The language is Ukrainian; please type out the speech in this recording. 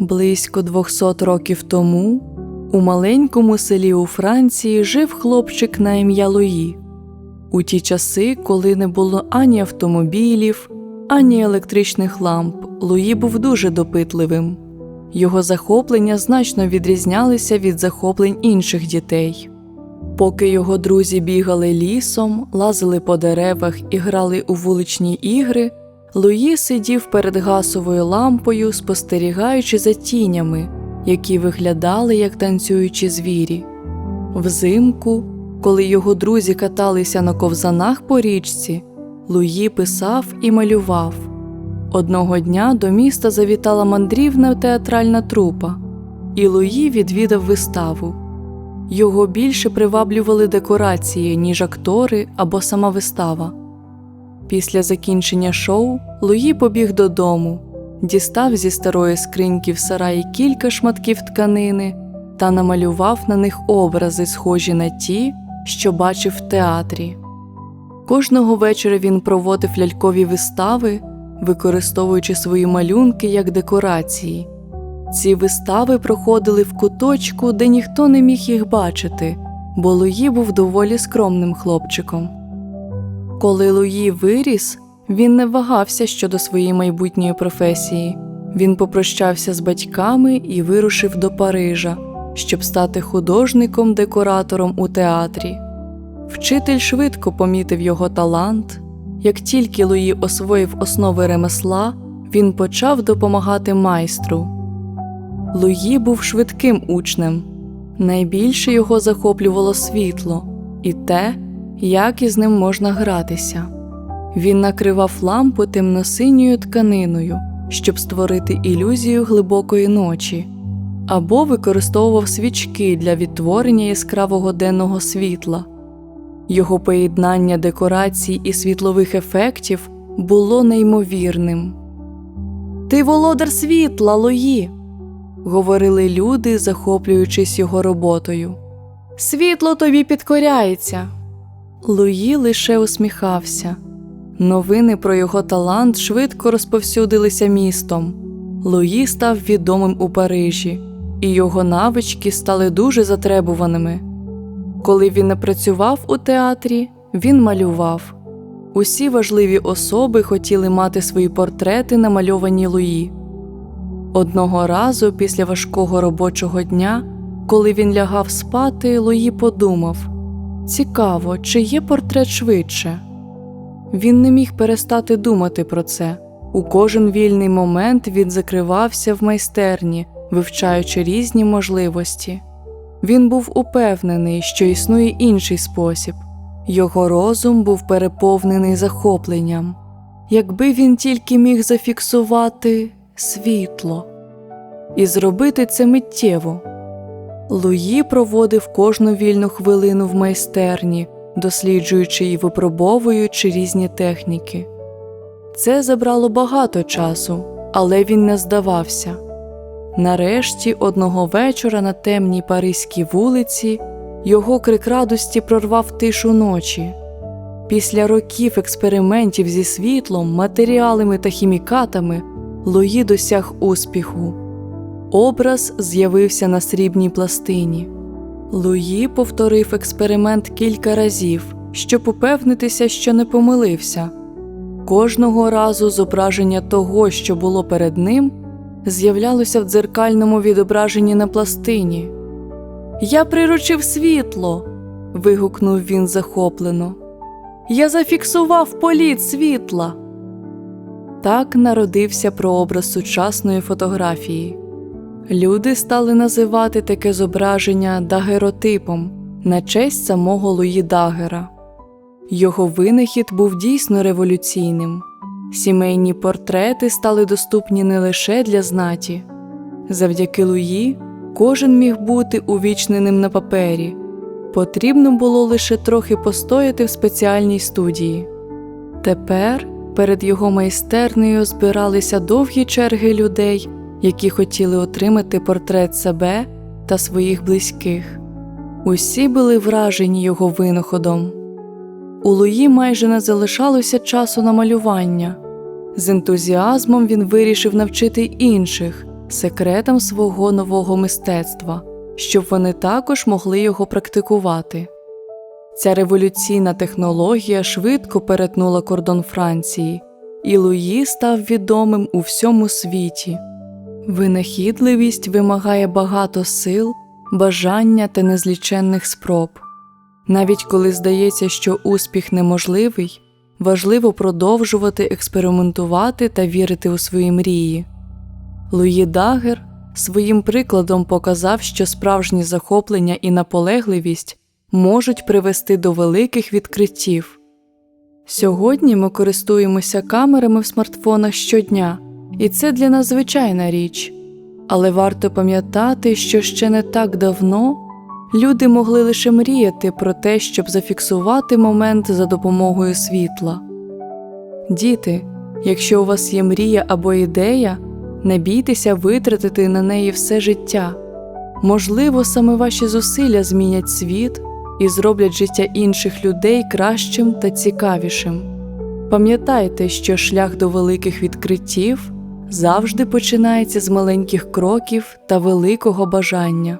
Близько 200 років тому у маленькому селі у Франції жив хлопчик на ім'я Луї. У ті часи, коли не було ані автомобілів, ані електричних ламп, Луї був дуже допитливим. Його захоплення значно відрізнялися від захоплень інших дітей. Поки його друзі бігали лісом, лазили по деревах і грали у вуличні ігри, Луї сидів перед гасовою лампою, спостерігаючи за тінями, які виглядали як танцюючі звірі. Взимку, коли його друзі каталися на ковзанах по річці, Луї писав і малював. Одного дня до міста завітала мандрівна театральна трупа, і Луї відвідав виставу. Його більше приваблювали декорації, ніж актори або сама вистава. Після закінчення шоу Луї побіг додому, дістав зі старої скриньки в сараї кілька шматків тканини та намалював на них образи, схожі на ті, що бачив в театрі. Кожного вечора він проводив лялькові вистави, використовуючи свої малюнки як декорації. Ці вистави проходили в куточку, де ніхто не міг їх бачити, бо Луї був доволі скромним хлопчиком. Коли Луї виріс, він не вагався щодо своєї майбутньої професії. Він попрощався з батьками і вирушив до Парижа, щоб стати художником-декоратором у театрі. Вчитель швидко помітив його талант. Як тільки Луї освоїв основи ремесла, він почав допомагати майстру. Луї був швидким учнем. Найбільше його захоплювало світло і те, як із ним можна гратися. Він накривав лампу темно-синьою тканиною, щоб створити ілюзію глибокої ночі, або використовував свічки для відтворення яскравого денного світла. Його поєднання декорацій і світлових ефектів було неймовірним. Ти володар світла, Луї, говорили люди, захоплюючись його роботою. Світло тобі підкоряється. Луї лише усміхався. Новини про його талант швидко розповсюдилися містом. Луї став відомим у Парижі, і його навички стали дуже затребуваними. Коли він не працював у театрі, він малював. Усі важливі особи хотіли мати свої портрети, намальовані Луї. Одного разу після важкого робочого дня, коли він лягав спати, Луї подумав цікаво, чи є портрет швидше. Він не міг перестати думати про це. У кожен вільний момент він закривався в майстерні, вивчаючи різні можливості. Він був упевнений, що існує інший спосіб. Його розум був переповнений захопленням, якби він тільки міг зафіксувати світло і зробити це миттєво. Луї проводив кожну вільну хвилину в майстерні, досліджуючи і випробовуючи різні техніки. Це забрало багато часу, але він не здавався. Нарешті, одного вечора на темній паризькій вулиці, його крик радості прорвав тишу ночі. Після років експериментів зі світлом, матеріалами та хімікатами Луї досяг успіху. Образ з'явився на срібній пластині. Луї повторив експеримент кілька разів, щоб упевнитися, що не помилився. Кожного разу зображення того, що було перед ним, з'являлося в дзеркальному відображенні на пластині. Я приручив світло. вигукнув він захоплено. Я зафіксував політ світла. Так народився прообраз сучасної фотографії. Люди стали називати таке зображення дагеротипом на честь самого Луї Дагера. Його винахід був дійсно революційним. Сімейні портрети стали доступні не лише для знаті. Завдяки Луї кожен міг бути увічненим на папері. Потрібно було лише трохи постояти в спеціальній студії. Тепер перед його майстернею збиралися довгі черги людей, які хотіли отримати портрет себе та своїх близьких. Усі були вражені його винаходом. У Луї майже не залишалося часу на малювання. З ентузіазмом він вирішив навчити інших, секретам свого нового мистецтва, щоб вони також могли його практикувати. Ця революційна технологія швидко перетнула кордон Франції, і Луї став відомим у всьому світі. Винахідливість вимагає багато сил, бажання та незліченних спроб. Навіть коли здається, що успіх неможливий, важливо продовжувати експериментувати та вірити у свої мрії. Луї Дагер своїм прикладом показав, що справжні захоплення і наполегливість можуть привести до великих відкриттів. Сьогодні ми користуємося камерами в смартфонах щодня, і це для нас звичайна річ. Але варто пам'ятати, що ще не так давно люди могли лише мріяти про те, щоб зафіксувати момент за допомогою світла. Діти, якщо у вас є мрія або ідея, не бійтеся витратити на неї все життя. Можливо, саме ваші зусилля змінять світ і зроблять життя інших людей кращим та цікавішим. Пам'ятайте, що шлях до великих відкриттів завжди починається з маленьких кроків та великого бажання.